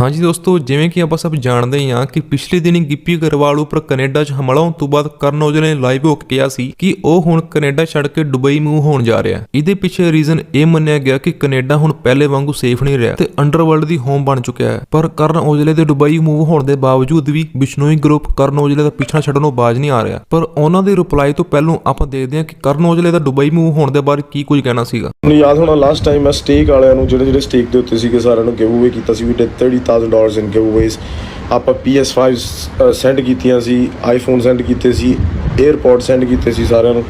ਹਾਂਜੀ ਦੋਸਤੋ, ਜਿਵੇਂ ਕਿ ਆਪਾਂ ਸਭ ਜਾਣਦੇ ਹੀ ਹਾਂ ਕਿ ਪਿਛਲੇ ਦਿਨੀ ਗਿੱਪੀ ਗਰੇਵਾਲ ਉੱਪਰ ਕੈਨੇਡਾ 'ਚ ਹਮਲਾ ਹੋਣ ਤੋਂ ਬਾਅਦ ਕਰਨ ਔਜਲੇ ਨੇ ਲਾਈਵ ਹੋ ਕੇ ਕਿਹਾ ਸੀ ਕਿ ਉਹ ਹੁਣ ਕੈਨੇਡਾ ਛੱਡ ਕੇ ਦੁਬਈ ਮੂਵ ਹੋਣ ਜਾ ਰਿਹਾ ਹੈ। ਇਹਦੇ ਪਿੱਛੇ ਰੀਜ਼ਨ ਇਹ ਮੰਨਿਆ ਗਿਆ ਕਿ ਕੈਨੇਡਾ ਹੁਣ ਪਹਿਲੇ ਵਾਂਗੂ ਸੇਫ ਨਹੀਂ ਰਿਹਾ ਤੇ ਅੰਡਰਵਰਲਡ ਦੀ ਹੋਮ ਬਣ ਚੁੱਕਿਆ ਹੈ। ਪਰ ਕਰਨ ਔਜਲੇ ਦੇ ਦੁਬਈ ਮੂਵ ਹੋਣ ਦੇ ਬਾਵਜੂਦ ਵੀ ਬਿਸ਼ਨੋਈ ਗਰੁੱਪ ਕਰਨ ਔਜਲੇ ਦਾ ਪਿੱਛਾ ਛੱਡਣ ਨੂੰ ਬਾਜ਼ ਨਹੀਂ ਆ ਰਿਹਾ। ਪਰ ਉਹਨਾਂ ਦੇ ਰਿਪਲਾਈ ਤੋਂ ਪਹਿਲਾਂ ਆਪਾਂ ਦੇਖਦੇ ਹਾਂ ਕਿ ਕਰਨ ਔਜਲੇ ਦਾ ਦੁਬਈ ਮੂਵ ਹੋਣ ਦੇ ਬਾਰੇ ਕੀ ਕੁਝ ਕਹਿਣਾ ਸੀਗਾ। ਮੈਨੂੰ ਯਾਦ ਹੋਣਾ ਲਾਸਟ ਟਾਈਮ ਮੈਂ ਸਟੇਕ ਵਾਲਿਆਂ ਨੂੰ ਜਿਹੜੇ ਜਿਹੜੇ ਸਟੇਕ ਦੇ ਉੱਤੇ ਸੀਗੇ, ਸਾਰਿਆਂ ਨੂੰ ਗਿਵ ਅਵੇ ਕੀਤਾ ਸੀ, ਵੀ 30000 ਡਾਲਰਸ ਇਨ ਗਿਵ ਆਪਾਂ PS5 ਸੈਂਡ ਕੀਤੀਆਂ ਸੀ ਆਈਫੋਨ ਸੈਂਡ ਕੀਤੇ ਸੀ 에어ਪੋਰਟ ਸੈਂਡ ਕੀਤੇ ਸੀ ਸਾਰਿਆਂ ਨੂੰ।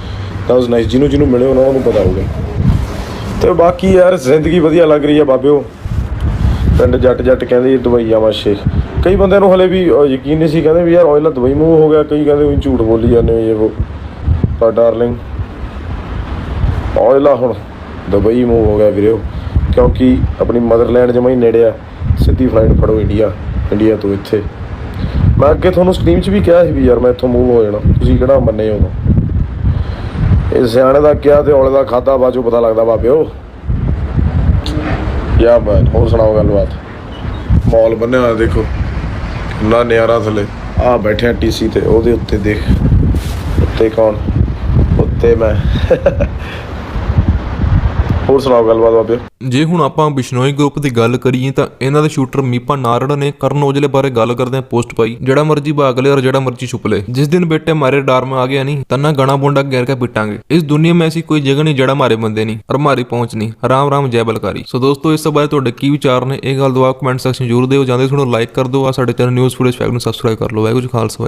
That was ਨਾਈਸ ਜਿਹਨੂੰ ਜਿਹਨੂੰ ਮਿਲੇ, ਉਹਨਾਂ ਨੂੰ ਪਤਾ ਹੋਊਗਾ ਤੇ ਬਾਕੀ ਯਾਰ, ਜ਼ਿੰਦਗੀ ਵਧੀਆ ਲੱਗ ਰਹੀ ਹੈ ਬਾਬਿਓ। ਪਿੰਡ ਜੱਟ ਜੱਟ ਕਹਿੰਦੇ ਦੁਬਈ ਆਵਾ ਸ਼ੇਖ ਕਈ ਬੰਦਿਆਂ ਨੂੰ ਹਲੇ ਵੀ ਯਕੀਨ ਨਹੀਂ ਸੀ, ਕਹਿੰਦੇ ਵੀ ਯਾਰ, ਆਇਲ ਦੁਬਈ ਮੂਵ ਹੋ ਗਿਆ। ਕਈ ਕਹਿੰਦੇ ਵੀ ਝੂਠ ਬੋਲੀ ਜਾਂਦੇ ਹੋ ਇਹ ਉਹ ਪਰ ਡਾਰਲਿੰਗ ਆਇਲਾ ਹੁਣ ਦੁਬਈ ਮੂਵ ਹੋ ਗਿਆ ਵੀਰੋ ਕਿਉਂਕਿ ਆਪਣੀ ਮਦਰਲੈਂਡ ਜਮਾਂ ਹੀ ਨੇੜੇ ਆ। ਸਿੱਧੀ ਫਲਾਈਟ ਫੜੋ ਇੰਡੀਆ ਇੰਡੀਆ ਤੋਂ ਇੱਥੇ। ਮੈਂ ਅੱਗੇ ਤੁਹਾਨੂੰ ਸਟ੍ਰੀਮ 'ਚ ਵੀ ਕਿਹਾ ਸੀ ਵੀ ਯਾਰ ਮੈਂ ਇੱਥੋਂ ਮੂਵ ਹੋ ਜਾਣਾ। ਤੁਸੀਂ ਕਿਹੜਾ ਮੰਨੇ ਉਦੋਂ? ਇਹ ਸਿਆਣੇ ਦਾ ਕਿਹਾ ਤੇ ਔਲੇ ਦਾ ਖਾਦਾ ਬਾਜੂ ਪਤਾ ਲੱਗਦਾ ਬਾਬਿਓ ਯਾ ਬਾਤ ਹੋਰ ਸੁਣਾਓ ਗੱਲਬਾਤ? ਮਾਲ ਬੰਨਿਆ ਹੋਇਆ ਦੇਖੋ। ਨਾ ਨਿਆਰਾ ਥੱਲੇ। ਆ ਬੈਠੇ ਆ ਟੀਸੀ ਤੇ, ਉਹਦੇ ਉੱਤੇ ਦੇਖ। ਉੱਤੇ ਕੌਣ? ਉੱਤੇ ਮੈਂ। ਹੋਰ ਸੁਣਾਓ ਗੱਲਬਾਤ ਬਾਬੇ? ਜੇ ਹੁਣ ਆਪਾਂ ਬਿਸ਼ਨੋਈ ਗਰੁੱਪ ਦੀ ਗੱਲ ਕਰੀਏ ਤਾਂ ਇਹਨਾਂ ਦੇ ਸ਼ੂਟਰ ਮੀਪਾ ਨਾਰੜ ਨੇ ਕਰਨ ਔਜਲੇ ਬਾਰੇ ਗੱਲ ਕਰਦੇ ਆ ਪੋਸਟ ਪਾਈ, ਜਿਹੜਾ ਮਰਜ਼ੀ ਭਾਗ ਲੈ ਔਰ ਜਿਹੜਾ ਮਰਜ਼ੀ ਛੁਪ ਲੈ। ਜਿਸ ਦਿਨ ਬੇਟੇ ਮਾਰੇ ਡਾਰ ਮੇ ਆ ਗਿਆ ਨਹੀਂ ਤੰਨਾ ਗਾਣਾ ਬੋਂਡਾ ਗੈਰ ਕੇ ਪਿੱਟਾਂਗੇ। ਇਸ ਦੁਨੀਆ ਮੈਂ ਐਸੀ ਕੋਈ ਜਗ੍ਹਾ ਨਹੀਂ ਜਿਹੜਾ ਮਾਰੇ ਬੰਦੇ ਨਹੀਂ, ਔਰ ਮਾਰੀ ਪਹੁੰਚ ਨਹੀਂ। ਰਾਮ ਰਾਮ ਜੈ ਬਲਕਾਰੀ। ਸੋ ਦੋਸਤੋ, ਇਸ ਬਾਰੇ ਤੁਹਾਡੇ ਕੀ ਵਿਚਾਰ ਨੇ, ਇਹ ਗੱਲ ਦਵਾ ਕਮੈਂਟ ਸੈਕਸ਼ਨ ਜ਼ਰੂਰ ਦਿਓ। ਜਾਂਦੇ ਸੁਣੋ ਲਾਈਕ ਕਰ ਦਿਓ। ਆ ਸਾਡੇ ਚੈਨਲ ਨਿਊਜ਼ ਫੁਟੇਜ ਫੈਕ ਨੂੰ ਸਬਸਕ੍ਰਾਈਬ ਕਰ ਲਓ। ਵਾਹਿਗੁਰੂ ਜੀ ਖਾਲਸਾ